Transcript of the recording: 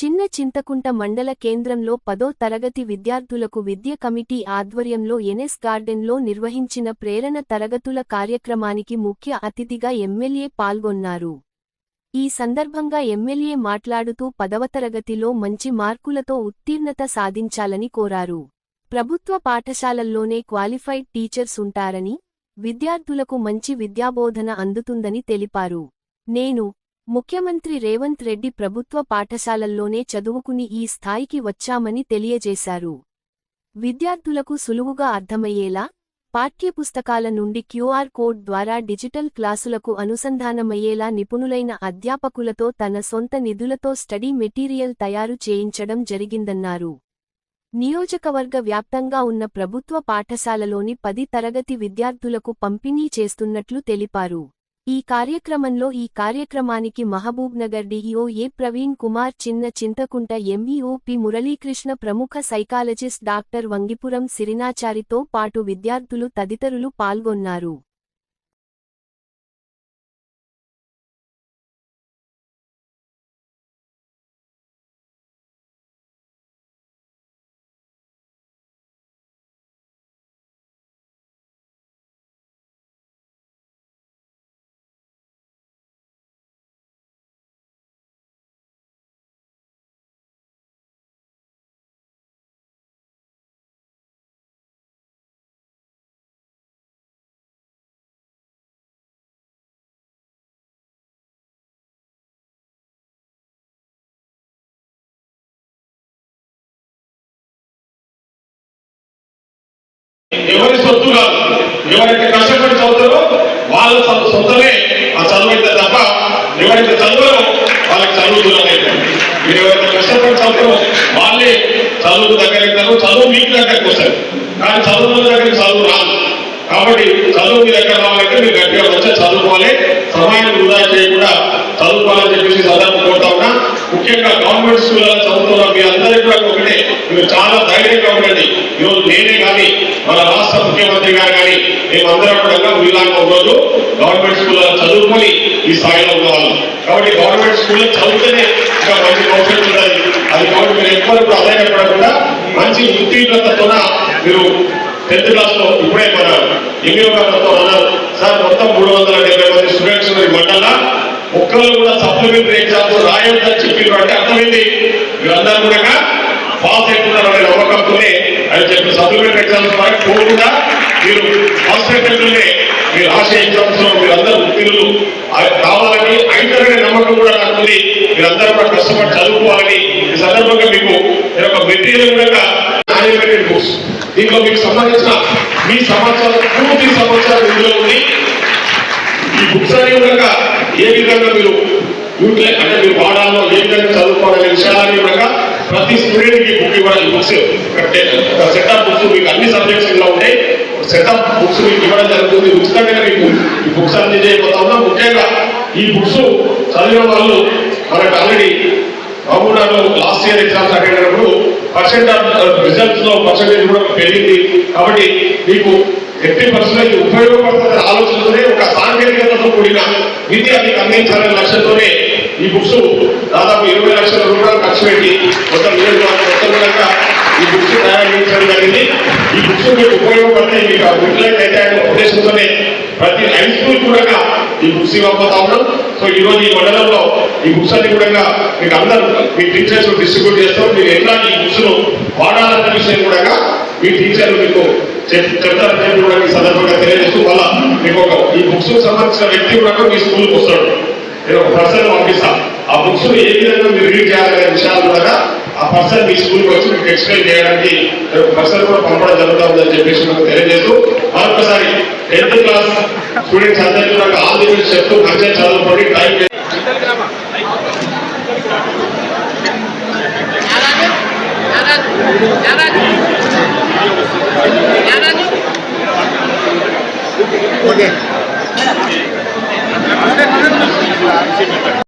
చిన్న చింతకుంట మండల కేంద్రంలో పదో తరగతి విద్యార్థులకు విద్య కమిటీ ఆధ్వర్యంలో ఎన్ఎస్ గార్డెన్లో నిర్వహించిన ప్రేరణ తరగతుల కార్యక్రమానికి ముఖ్య అతిథిగా ఎమ్మెల్యే పాల్గొన్నారు. ఈ సందర్భంగా ఎమ్మెల్యే మాట్లాడుతూ పదవ తరగతిలో మంచి మార్కులతో ఉత్తీర్ణత సాధించాలని కోరారు. ప్రభుత్వ పాఠశాలల్లోనే క్వాలిఫైడ్ టీచర్స్ ఉంటారని విద్యార్థులకు మంచి విద్యాబోధన అందుతుందని తెలిపారు. నేను ముఖ్యమంత్రి రేవంత్ రెడ్డి ప్రభుత్వ పాఠశాలల్లోనే చదువుకుని ఈ స్థాయికి వచ్చామని తెలియజేశారు. విద్యార్థులకు సులువుగా అర్థమయ్యేలా పాఠ్యపుస్తకాల నుండి క్యూఆర్ కోడ్ ద్వారా డిజిటల్ క్లాసులకు అనుసంధానమయ్యేలా నిపుణులైన అధ్యాపకులతో తన సొంత నిధులతో స్టడీ మెటీరియల్ తయారు చేయించడం జరిగిందన్నారు. నియోజకవర్గ వ్యాప్తంగా ఉన్న ప్రభుత్వ పాఠశాలలోని పది తరగతి విద్యార్థులకు పంపిణీ చేస్తున్నట్లు తెలిపారు. ఈ కార్యక్రమంలో ఈ కార్యక్రమానికి Mahabubnagar DEO A Praveen Kumar Chinna Chintakunta MEO P Muralikrishna ప్రముఖ సైకాలజిస్ట్ డాక్టర్ వంగిపురం సిరినాచారితో పాటు విద్యార్థులు తదితరులు పాల్గొన్నారు. ఎవరి సొత్తు కాదు. ఎవరైతే కష్టపడి చదువుతారో వాళ్ళ సొంతమే ఆ చదువు అయితే తప్ప ఎవరైతే చదువులో వాళ్ళకి చదువు దూరం అవుతుంది మీరు ఎవరైతే కష్టపడి చదువుతారో వాళ్ళే చదువుకు దగ్గర చదువు మీకు దగ్గరికి వస్తారు కానీ చదువు దగ్గరికి చదువు రాదు. కాబట్టి చదువు మీ దగ్గర రావాలంటే మీరు గట్టిగా మంచిగా చదువుకోవాలి. సమయాన్ని వృధా చేయకుండా చదువుకోవాలని చెప్పేసి సదాపు కోరుతా ఉన్నా. ముఖ్యంగా గవర్నమెంట్ స్కూల్లో చదువుతున్న మీ అందరికీ కూడా ఒకటే. మీరు చాలా ధైర్యంగా ఉండండి ఈరోజు నేనే కానీ మన రాష్ట్ర ముఖ్యమంత్రి గారు కానీ మేమందరం కూడా వీళ్ళని ఒకరోజు గవర్నమెంట్ స్కూల్లో చదువుకొని ఈ స్థాయిలో ఉన్నవాళ్ళం. కాబట్టి గవర్నమెంట్ స్కూల్లో చదివితేనే ఇంకా మంచి భవిష్యత్తు ఉండాలి. అది కాబట్టి మీరు ఎవ్వరు కూడా అధైర్యపడకుండా మంచి ఉత్తీర్ణతతోన మీరు టెన్త్ క్లాస్లో ఇప్పుడే మన ఎంఈఓ గారితో అన్నారు. సార్ మొత్తం మూడు వందల డెబ్బై మంది స్టూడెంట్స్ ఈ మండల ఒక్కళ్ళు కూడా సప్లిమెంటరీ ఎగ్జామ్స్ రాయొద్దని చెప్పి అంటే అర్థమైంది. మీరందరూ కూడా పాస్ అవుతున్నారనే నమ్మకంతోనే అని చెప్పి సప్లిమెంటరీ ఎగ్జామ్స్ వరకు పోకుండా మీరు ఫస్ట్ అటెంప్ట్లోనే మీరు రాసే ఎగ్జామ్స్లో మీరందరూ కావాలని అయితారనే నమ్మకం కూడా నాకుంది మీరందరూ కూడా కష్టపడి చదువుకోవాలని ఈ సందర్భంగా మీకు నేను ఒక మెటీరియల్ కూడా యానిమేటెడ్ బుక్స్ దీంట్లో మీకు సంబంధించిన మీ సమాచారం పూర్తి సమాచారం ఇందులో ఉంది. ఈ బుక్స్ అన్ని కూడా ఏ విధంగా మీరు యూటిలైజ్ అంటే మీరు వాడాలో ఏ విధంగా చదువుకోవాలనే విషయాన్ని కూడా ప్రతి స్టూడెంట్కి బుక్ ఇవ్వడం ఈ బుక్స్. ఒక బుక్స్. మీకు అన్ని సబ్జెక్ట్స్ ఇలా ఉన్నాయి. సెటప్ బుక్స్ మీకు ఇవ్వడం జరుగుతుంది. ఉచితంగా మీకు ఈ బుక్స్ అన్ని ఈ బుక్స్ చదివిన వాళ్ళు మనకు ఆల్రెడీ మహబూబ్నగర్లో లాస్ట్ ఇయర్ ఎగ్జామ్స్ అటెండ్ అయినప్పుడు పర్సెంట్ రిజల్ట్స్లో పర్సెంటేజ్ కూడా పెరిగింది. కాబట్టి మీకు ఎట్టి పర్సెంటేజ్ ఉపయోగపడుతున్న ఆలోచనతోనే ఒక సాంకేతికతతో కూడిన విద్య మీకు అందించాలనే లక్ష్యంతోనే ఈ బుక్స్ దాదాపు ఇరవై లక్షల రూపాయలు ఖర్చు పెట్టి మొత్తం నియోజకవర్గం మొత్తం ఈ బుక్స్ తయారు జరిగింది. ఈ బుక్స్ మీకు ఉపయోగపడతాయి. మీకు యూటిలైజ్ అయితే అనే ఉద్దేశంతోనే ప్రతి హై స్కూల్ కూడా ఈ బుక్స్ ఇవ్వకపోతా ఉన్నాం. సో ఈ రోజు ఈ మండలంలో ఈ బుక్స్ అన్ని కూడా మీకు అందరూ మీ టీచర్స్ డిస్ట్రిబ్యూట్ చేస్తాం. మీరు ఎట్లా ఈ బుక్స్ను వాడాలన్న విషయం కూడా మీ టీచర్లు మీకు చెప్తారని చెప్పి కూడా ఈ సందర్భంగా తెలియజేస్తూ మళ్ళా మీకు ఒక ఈ బుక్స్ సంబంధించిన వ్యక్తి కూడా మీ స్కూల్కి వస్తాడు. నేను ఒక ప్రశ్న పంపిస్తాను ఆ బుక్స్ ఏ విధంగా మీరు రీడ్ చేయాలనే విషయాలు కూడా ఆ పర్సన్ మీ స్కూల్కి వచ్చి మీకు ఎక్స్ప్లెయిన్ చేయడానికి పర్సన్ కూడా పంపడం జరుగుతుందని చెప్పేసి మీకు తెలియజేస్తూ మరొకసారి టెన్త్ క్లాస్ స్టూడెంట్స్ అందరికీ కూడా ఆల్ ది బెస్ట్ చెప్తూ మంచిగా చదువుకోండి టైం ఓకే